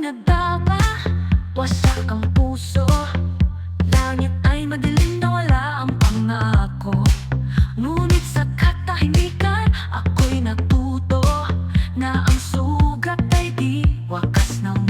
ako'y Wasak ang puso. Langit ay madilim na ang pangako. Ngunit sa katahimikan ako'y natuto Na ang sugat ay di wakas ng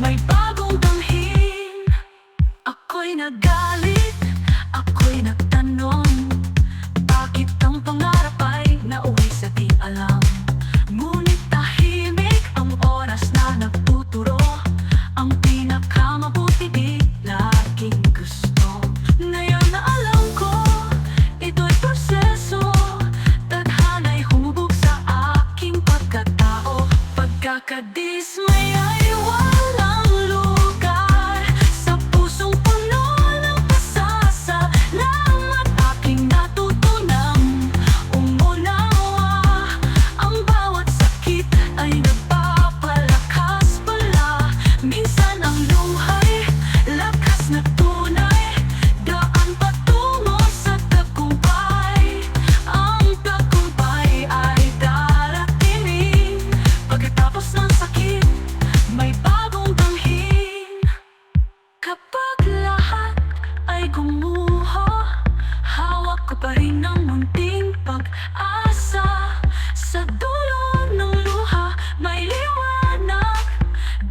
may bagong damhin Ako'y nagalit, ako'y nagtanong Bakit ang pangarap ay nauwi sa di alam? Ngunit tahimik ang oras na nagtuturo Ang pinakamabuti di laging gusto. Alam ko, ito'y proseso Tadhana'y humubog sa aking pagkatao. Pagkakadismay ay gumuho Hawak ko pa rin ang munting pag-asa. Sa dulo ng luha may liwanag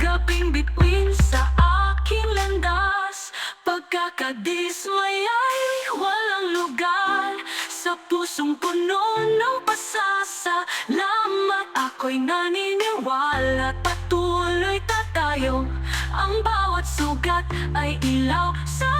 Gabing bituin sa aking landas. Pagkakadismay ay walang lugar. Sa pusong puno ng pasasalamat Ako'y naniniwala at patuloy tatayo Ang bawat sugat ay ilaw sa